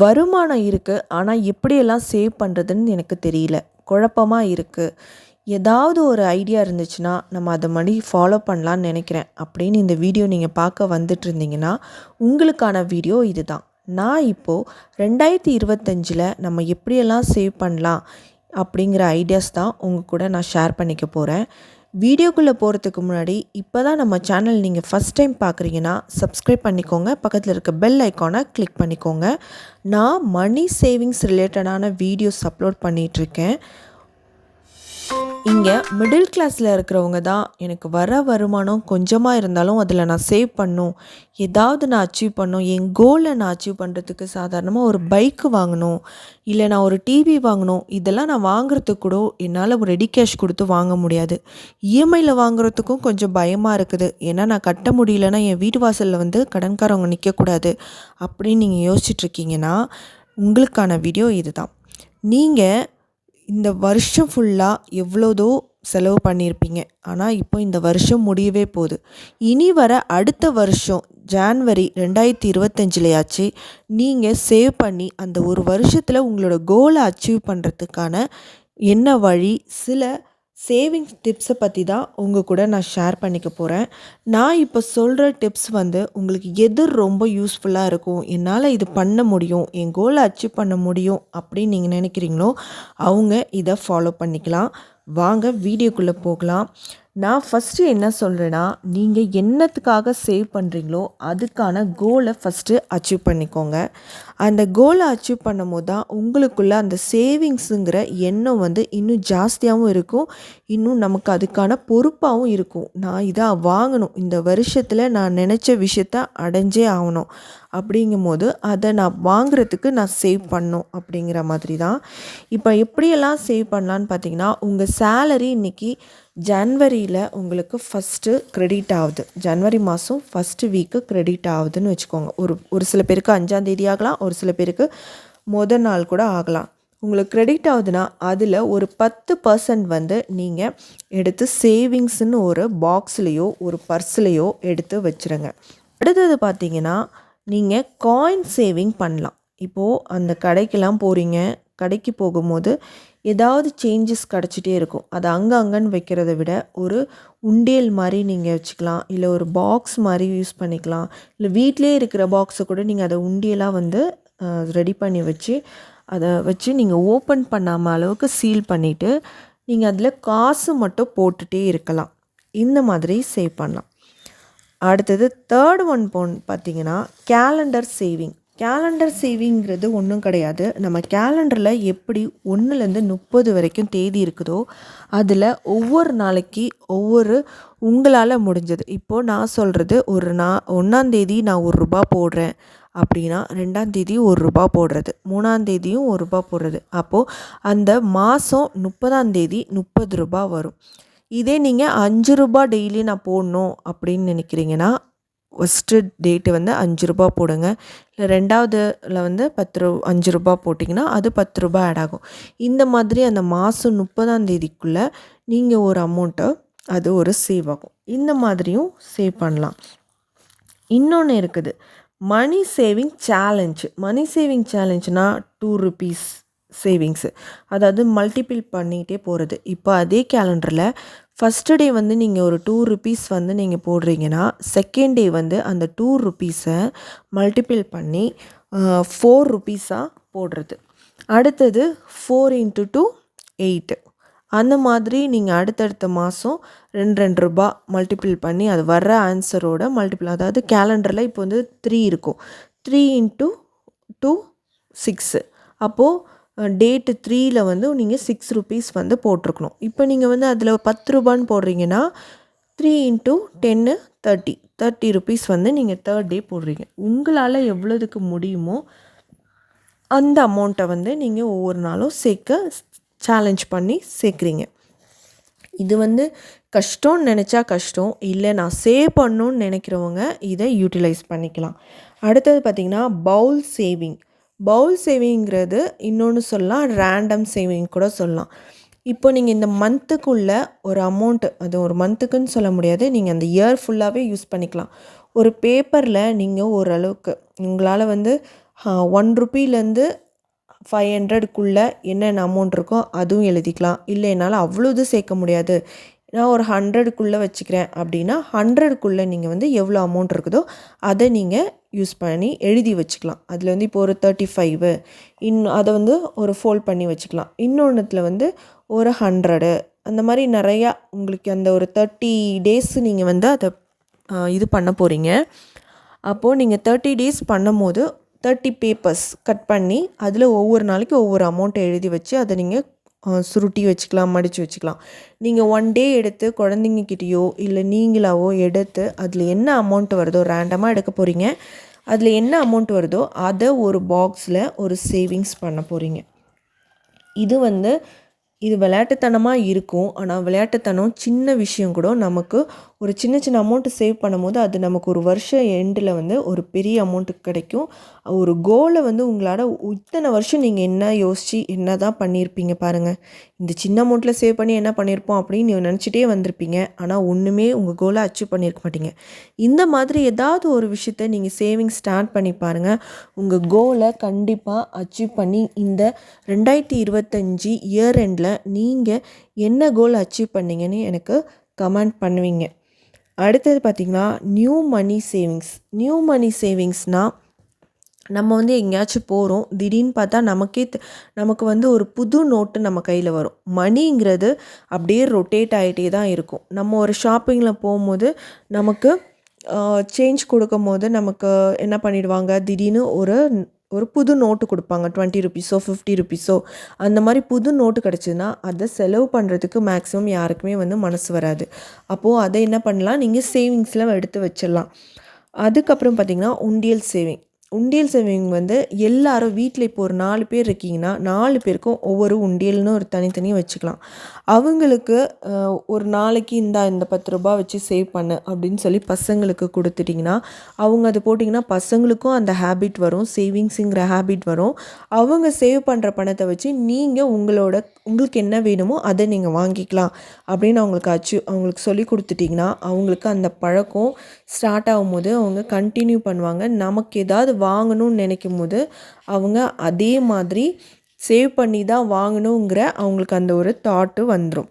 வருமானம் இருக்குது ஆனால் எப்படியெல்லாம் சேவ் பண்ணுறதுன்னு எனக்கு தெரியல. குழப்பமாக இருக்குது ஏதாவது ஒரு ஐடியா இருந்துச்சுன்னா நம்ம அதை மாதிரி ஃபாலோ பண்ணலான்னு நினைக்கிறேன். அப்படின்னு இந்த வீடியோ நீங்கள் பார்க்க வந்துட்டு இருந்தீங்கன்னா உங்களுக்கான வீடியோ இது தான் நான் இப்போது ரெண்டாயிரத்தி இருபத்தஞ்சில் நம்ம எப்படியெல்லாம் சேவ் பண்ணலாம் அப்படிங்கிற ஐடியாஸ் தான் உங்கள் கூட நான் ஷேர் பண்ணிக்க போகிறேன் வீடியோக்குள்ளே போகிறதுக்கு முன்னாடி இப்போ தான் நம்ம சேனல் நீங்கள் ஃபஸ்ட் டைம் பார்க்குறீங்கன்னா சப்ஸ்கிரைப் பண்ணிக்கோங்க. பக்கத்தில் இருக்க பெல் ஐக்கானை கிளிக் பண்ணிக்கோங்க. நான் மணி சேவிங்ஸ் ரிலேட்டடான வீடியோஸ் அப்லோட் பண்ணிகிட்ருக்கேன் இங்கே மிடில் கிளாஸில் இருக்கிறவங்க தான் எனக்கு வர வருமானம் கொஞ்சமாக இருந்தாலும் அதில் நான் சேவ் பண்ணும். ஏதாவது நான் அச்சீவ் பண்ணும். என் கோலை நான் அச்சீவ் பண்ணுறதுக்கு சாதாரணமாக ஒரு பைக்கு வாங்கணும். இல்லை நான் ஒரு டிவி வாங்கணும். இதெல்லாம் நான் வாங்குறதுக்கு கூட என்னால் ஒரு ரெடி கேஷ் கொடுத்து வாங்க முடியாது. இஎம்ஐயில் வாங்குறதுக்கும் கொஞ்சம் பயமாக இருக்குது. ஏன்னா நான் கட்ட முடியலன்னா என் வீட்டு வாசலில் வந்து கடன்காரவங்க நிற்கக்கூடாது அப்படின்னு நீங்கள் யோசிச்சுட்ருக்கீங்கன்னா உங்களுக்கான வீடியோ இது தான் நீங்கள் இந்த வருஷம் ஃபுல்லாக எவ்வளோதோ செலவு பண்ணியிருப்பீங்க. ஆனால் இப்போ இந்த வருஷம் முடியவே போகுது. இனி வர அடுத்த வருஷம் ஜான்வரி ரெண்டாயிரத்தி இருபத்தஞ்சிலையாச்சு நீங்கள் சேவ் பண்ணி அந்த ஒரு வருஷத்தில் உங்களோட கோலை அச்சீவ் பண்ணுறதுக்கான என்ன வழி சில சேவிங்ஸ் டிப்ஸை பற்றி தான் உங்கள் கூட நான் ஷேர் பண்ணிக்க போகிறேன் நான் இப்போ சொல்கிற டிப்ஸ் வந்து உங்களுக்கு எது ரொம்ப யூஸ்ஃபுல்லாக இருக்கும் என்னால் இது பண்ண முடியும் என் கோலை அச்சீவ் பண்ண முடியும் அப்படின்னு நீங்கள் நினைக்கிறீங்களோ அவங்க இதை ஃபாலோ பண்ணிக்கலாம். வாங்க வீடியோக்குள்ளே போகலாம். நான் ஃபஸ்ட்டு என்ன சொல்கிறேன்னா நீங்கள் என்னத்துக்காக சேவ் பண்ணுறீங்களோ அதுக்கான கோலை ஃபஸ்ட்டு அச்சீவ் பண்ணிக்கோங்க. அந்த கோலை அச்சீவ் பண்ணும் போது தான் உங்களுக்குள்ள அந்த சேவிங்ஸுங்கிற எண்ணம் வந்து இன்னும் ஜாஸ்தியாகவும் இருக்கும். இன்னும் நமக்கு அதுக்கான பொறுப்பாகவும் இருக்கும். நான் இதாக வாங்கணும். இந்த வருஷத்தில் நான் நினச்ச விஷயத்த அடைஞ்சே ஆகணும். அப்படிங்கும் போது அதை நான் வாங்குறதுக்கு நான் சேவ் பண்ணும் அப்படிங்கிற மாதிரி தான். இப்போ எப்படியெல்லாம் சேவ் பண்ணலான்னு பார்த்தீங்கன்னா உங்கள் சேலரி இன்றைக்கி ஜன்வரியில் உங்களுக்கு ஃபஸ்ட்டு க்ரெடிட் ஆகுது. ஜன்வரி மாதம் ஃபஸ்ட்டு வீக்கு க்ரெடிட் ஆகுதுன்னு வச்சுக்கோங்க. ஒரு ஒரு சில பேருக்கு அஞ்சாந்தேதி ஆகலாம் ஒரு ஒரு சில பேருக்கு முத நாள் கூட ஆகலாம். உங்களுக்கு க்ரெடிட் ஆகுதுன்னா அதில் ஒரு பத்து பர்சன்ட் வந்து நீங்கள் எடுத்து சேவிங்ஸ்னு ஒரு பாக்ஸ்லேயோ ஒரு பர்ஸ்லேயோ எடுத்து வச்சுருங்க. அடுத்தது பார்த்தீங்கன்னா நீங்கள் காயின் சேவிங் பண்ணலாம். இப்போது அந்த கடைக்கெல்லாம் போகிறீங்க கடைக்கு போகும்போது ஏதாவது சேஞ்சஸ் கிடச்சிட்டே இருக்கும். அது அங்கே அங்கன்னு வைக்கிறத விட ஒரு உண்டியல் மாதிரி நீங்கள் வச்சுக்கலாம். இல்லை ஒரு பாக்ஸ் மாதிரி யூஸ் பண்ணிக்கலாம். இல்லை வீட்டிலே இருக்கிற பாக்ஸை கூட நீங்கள் அதை உண்டியலாக வந்து ரெடி பண்ணி வச்சு அதை வச்சு நீங்கள் ஓப்பன் பண்ணாமல் அளவுக்கு சீல் பண்ணிவிட்டு நீங்கள் அதில் காசு மட்டும் போட்டுகிட்டே இருக்கலாம். இந்த மாதிரி சேவ் பண்ணலாம். அடுத்தது தேர்ட் ஒன் போன் பார்த்தீங்கன்னா கேலண்டர் சேவிங் கேலண்டர் சேவிங்கிறது ஒன்றும் கிடையாது. நம்ம கேலண்டரில் எப்படி ஒன்றுலேருந்து முப்பது வரைக்கும் தேதி இருக்குதோ அதில் ஒவ்வொரு நாளைக்கு ஒவ்வொரு உங்களால் முடிஞ்சது. இப்போது நான் சொல்கிறது ஒரு நான் ஒன்றாந்தேதி நான் ஒரு ரூபா போடுறேன். அப்படின்னா ரெண்டாந்தேதி ஒரு ரூபா போடுறது. மூணாந்தேதியும் ஒரு ரூபா போடுறது. அப்போது அந்த மாதம் முப்பதாந்தேதி முப்பது ரூபா வரும். இதே நீங்கள் அஞ்சு ரூபா டெய்லி நான் போடணும் அப்படின்னு நினைக்கிறீங்கன்னா ஃபஸ்ட்டு டேட்டு வந்து அஞ்சு ரூபா போடுங்க. இல்லை ரெண்டாவதுல வந்து பத்து ரூ அஞ்சு ரூபா போட்டிங்கன்னா அது பத்து ரூபா ஆட் ஆகும். இந்த மாதிரி அந்த மாதம் முப்பதாம் தேதிக்குள்ளே நீங்கள் ஒரு அமௌண்ட்டை அது ஒரு சேவ் ஆகும். இந்த மாதிரியும் சேவ் பண்ணலாம். இன்னொன்று இருக்குது. Money saving challenge. Money saving சேலஞ்சுனால் two rupees savings. அதாவது மல்டிபிள் பண்ணிகிட்டே போகிறது இப்போ அதே கேலண்டரில் ஃபஸ்ட்டு டே வந்து நீங்கள் ஒரு டூ ருபீஸ் வந்து நீங்கள் போடுறீங்கன்னா செகண்ட் டே வந்து அந்த டூ ருபீஸை மல்டிபிள் பண்ணி ஃபோர் ருபீஸாக போடுறது. அடுத்தது ஃபோர் இன்ட்டு டூ எயிட்டு. அந்த மாதிரி நீங்கள் அடுத்தடுத்த மாதம் ரெண்டு ரெண்டு ரூபா மல்டிபிள் பண்ணி அது வர்ற ஆன்சரோட மல்டிபிள் அதாவது கேலண்டரில் இப்போ வந்து த்ரீ இருக்கும். த்ரீ இன்ட்டு டூ சிக்ஸு அப்போது டேட்டு த்ரீயில் வந்து நீங்கள் சிக்ஸ் ருபீஸ் வந்து போட்டிருக்கணும். இப்போ நீங்கள் வந்து அதில் பத்து ரூபான்னு போடுறீங்கன்னா த்ரீ இன்ட்டு டென்னு தேர்ட்டி தேர்ட்டி ருபீஸ் வந்து நீங்கள் தேர்ட் டே போடுறீங்க. உங்களால் எவ்வளோதுக்கு முடியுமோ அந்த அமௌண்ட்டை வந்து நீங்கள் ஒவ்வொரு நாளும் சேர்க்க சேலஞ்ச் பண்ணி சேர்க்குறீங்க. இது வந்து கஷ்டம்னு நினச்சா கஷ்டம் இல்லை நான் சேவ் பண்ணணுன்னு நினைக்கிறவங்க இதை யூட்டிலைஸ் பண்ணிக்கலாம். அடுத்தது பார்த்திங்கன்னா பவுல் சேவிங் பவுல் சேவிங்கிறது இன்னொன்று சொல்லலாம் ரேண்டம் சேவிங் கூட சொல்லலாம். இப்போ நீங்கள் இந்த மந்த்துக்குள்ளே ஒரு அமௌண்ட்டு அது ஒரு மந்த்துக்குன்னு சொல்ல முடியாது நீங்கள் அந்த இயர் ஃபுல்லாகவே யூஸ் பண்ணிக்கலாம். ஒரு பேப்பரில் நீங்கள் ஓரளவுக்கு உங்களால் வந்து ஒன் ருப்பீலேருந்து ஃபைவ் ஹண்ட்ரடுக்குள்ளே என்னென்ன அமௌண்ட் இருக்கோ அதுவும் எழுதிக்கலாம். இல்லை என்னால் அவ்வளோ இது சேர்க்க முடியாது. நான் ஒரு ஹண்ட்ரடுக்குள்ளே வச்சுக்கிறேன் அப்படின்னா ஹண்ட்ரடுக்குள்ளே நீங்கள் வந்து எவ்வளோ அமௌண்ட் இருக்குதோ அதை நீங்கள் யூஸ் பண்ணி எழுதி வச்சுக்கலாம். அதில் வந்து இப்போ ஒரு தேர்ட்டி ஃபைவு இன் அதை வந்து ஒரு ஃபோல்ட் பண்ணி வச்சுக்கலாம். இன்னொன்றுத்தில் வந்து ஒரு ஹண்ட்ரடு அந்த மாதிரி நிறையா உங்களுக்கு அந்த ஒரு தேர்ட்டி டேஸ் நீங்கள் வந்து அதை இது பண்ண போகிறீங்க அப்போது நீங்கள் தேர்ட்டி டேஸ் பண்ணும்போது தேர்ட்டி பேப்பர்ஸ் கட் பண்ணி அதில் ஒவ்வொரு நாளைக்கு ஒவ்வொரு அமௌண்ட்டை எழுதி வச்சு அதை நீங்கள் சுருட்டி வச்சுக்கலாம் மடித்து வச்சுக்கலாம். நீங்கள் ஒன் டே எடுத்து குழந்தைங்கக்கிட்டேயோ இல்லை நீங்களாவோ எடுத்து அதில் என்ன அமௌண்ட் வருதோ ரேண்டமாக எடுக்க போகிறீங்க அதில் என்ன அமௌண்ட் வருதோ அதை ஒரு பாக்ஸில் ஒரு சேவிங்ஸ் பண்ண போகிறீங்க இது வந்து இது விளையாட்டுத்தனமாக இருக்கும். ஆனால் விளையாட்டுத்தனம் சின்ன விஷயம் கூட நமக்கு ஒரு சின்ன சின்ன அமௌண்ட்டு சேவ் பண்ணும்போது அது நமக்கு ஒரு வருஷம் எண்டில் வந்து ஒரு பெரிய அமௌண்ட்டு கிடைக்கும். ஒரு கோலை வந்து உங்களால் இத்தனை வருஷம் நீங்கள் என்ன யோசித்து என்ன தான் பண்ணியிருப்பீங்க பாருங்கள் இந்த சின்ன அமௌண்ட்டில் சேவ் பண்ணி என்ன பண்ணியிருப்போம் அப்படின்னு நீங்கள் நினச்சிட்டே வந்திருப்பீங்க. ஆனால் ஒன்றுமே உங்கள் கோலை அச்சீவ் பண்ணியிருக்க மாட்டீங்க. இந்த மாதிரி ஏதாவது ஒரு விஷயத்த நீங்கள் சேவிங் ஸ்டார்ட் பண்ணி பாருங்கள் உங்கள் கோலை கண்டிப்பாக அச்சீவ் பண்ணி இந்த ரெண்டாயிரத்தி இருபத்தஞ்சி இயர் எண்டில் நீங்கள் என்ன கோல் அச்சீவ் பண்ணீங்கன்னு எனக்கு கமெண்ட் பண்ணுவீங்க. அடுத்தது பார்த்திங்கன்னா new money savings new money சேவிங்ஸ்னால் நம்ம வந்து எங்கேயாச்சும் போகிறோம் திடீர்னு பார்த்தா நமக்கே நமக்கு வந்து ஒரு புது நோட்டு நம்ம கையில் வரும். மணிங்கிறது அப்படியே ரொட்டேட் ஆகிட்டே தான் இருக்கும். நம்ம ஒரு ஷாப்பிங்கில் போகும்போது நமக்கு சேஞ்ச் கொடுக்கும் போது நமக்கு என்ன பண்ணிடுவாங்க? திடீர்னு ஒரு ஒரு புது நோட்டு கொடுப்பாங்க. டுவெண்ட்டி ருபீஸோ ஃபிஃப்டி ருபீஸோ அந்த மாதிரி புது நோட்டு கிடச்சிதுன்னா அதை செலவு பண்ணுறதுக்கு மேக்ஸிமம் யாருக்குமே வந்து மனசு வராது. அப்போது அதை என்ன பண்ணலாம்? நீங்கள் சேவிங்ஸில் எடுத்து வச்சிடலாம். அதுக்கப்புறம் பார்த்திங்கன்னா உண்டியல் சேவிங் உண்டியல் சேவிங் வந்து எல்லாரும் வீட்டில் இப்போ ஒரு நாலு பேர் இருக்கீங்கன்னா நாலு பேருக்கும் ஒவ்வொரு உண்டியல்னு ஒரு தனித்தனியாக வச்சுக்கலாம். அவங்களுக்கு ஒரு நாளைக்கு இந்த இந்த பத்து ரூபா வச்சு சேவ் பண்ணு அப்படின்னு சொல்லி பசங்களுக்கு கொடுத்துட்டிங்கன்னா அவங்க அது போட்டிங்கன்னா பசங்களுக்கும் அந்த ஹேபிட் வரும். சேவிங்ஸுங்கிற ஹேபிட் வரும். அவங்க சேவ் பண்ணுற பணத்தை வச்சு நீங்கள் உங்களோட உங்களுக்கு என்ன வேணுமோ அதை நீங்கள் வாங்கிக்கலாம் அப்படின்னு அவங்களுக்கு அச்சு அவங்களுக்கு சொல்லி கொடுத்துட்டிங்கன்னா அவங்களுக்கு அந்த பழக்கம் ஸ்டார்ட் ஆகும்போது அவங்க கண்டினியூ பண்ணுவாங்க. நமக்கு ஏதாவது வாங்கணும்னு நினைக்கும் போது அவங்க அதே மாதிரி சேவ் பண்ணி தான் வாங்கணுங்கிற அவங்களுக்கு அந்த ஒரு தாட்டு வந்துடும்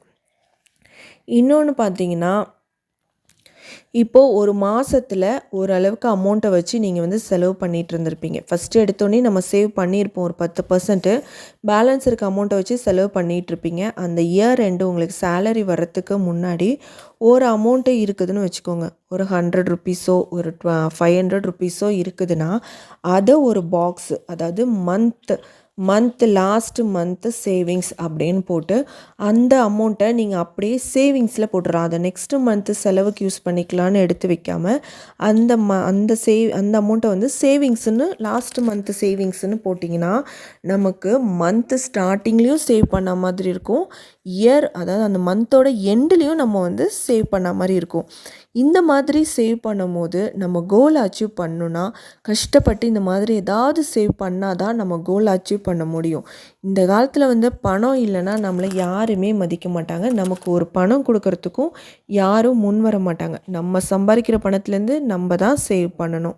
இன்னொன்று பார்த்தீங்கன்னா இப்போது ஒரு மாதத்தில் ஓரளவுக்கு அமௌண்ட்டை வச்சு நீங்கள் வந்து செலவு பண்ணிகிட்டு இருந்திருப்பீங்க. ஃபஸ்ட்டு எடுத்தோடனே நம்ம சேவ் பண்ணியிருப்போம் ஒரு பத்து பர்சன்ட்டு பேலன்ஸ் இருக்க அமௌண்ட்டை வச்சு செலவு பண்ணிகிட்ருப்பீங்க இருப்பீங்க. அந்த இயர் ரெண்டு உங்களுக்கு சேலரி வர்றதுக்கு முன்னாடி ஒரு அமௌண்ட்டு இருக்குதுன்னு வச்சுக்கோங்க. ஒரு ஹண்ட்ரட் ருப்பீஸோ ஒரு ஃபைவ் ஹண்ட்ரட் ருப்பீஸோ இருக்குதுன்னா அதை ஒரு பாக்ஸ் அதாவது month month last month savings அப்படின்னு போட்டு அந்த அமௌண்ட்டை நீங்கள் அப்படியே சேவிங்ஸில் போட்டுடலாம் அதை நெக்ஸ்ட்டு மந்த்து செலவுக்கு யூஸ் பண்ணிக்கலான்னு எடுத்து வைக்காம அந்த ம அந்த சேவ் அந்த அமௌண்ட்டை வந்து சேவிங்ஸ்னு லாஸ்ட் மந்த்து சேவிங்ஸ்னு போட்டிங்கன்னா நமக்கு மந்த்து ஸ்டார்டிங்லேயும் சேவ் பண்ண மாதிரி இருக்கும். இயர் அதாவது அந்த மந்தோட எண்ட்லேயும் நம்ம வந்து சேவ் பண்ண மாதிரி இருக்கும். இந்த மாதிரி சேவ் பண்ணும்போது நம்ம கோல் அச்சீவ் பண்ணணுன்னா கஷ்டப்பட்டு இந்த மாதிரி ஏதாவது சேவ் பண்ணால் தான் நம்ம கோல் அச்சீவ் பண்ண முடியும். இந்த காலத்தில் வந்து பணம் இல்லைன்னா நம்மளை யாருமே மதிக்க மாட்டாங்க. நமக்கு ஒரு பணம் கொடுக்கறதுக்கும் யாரும் முன் வர மாட்டாங்க. நம்ம சம்பாதிக்கிற பணத்துலேருந்து நம்ம தான் சேவ் பண்ணணும்.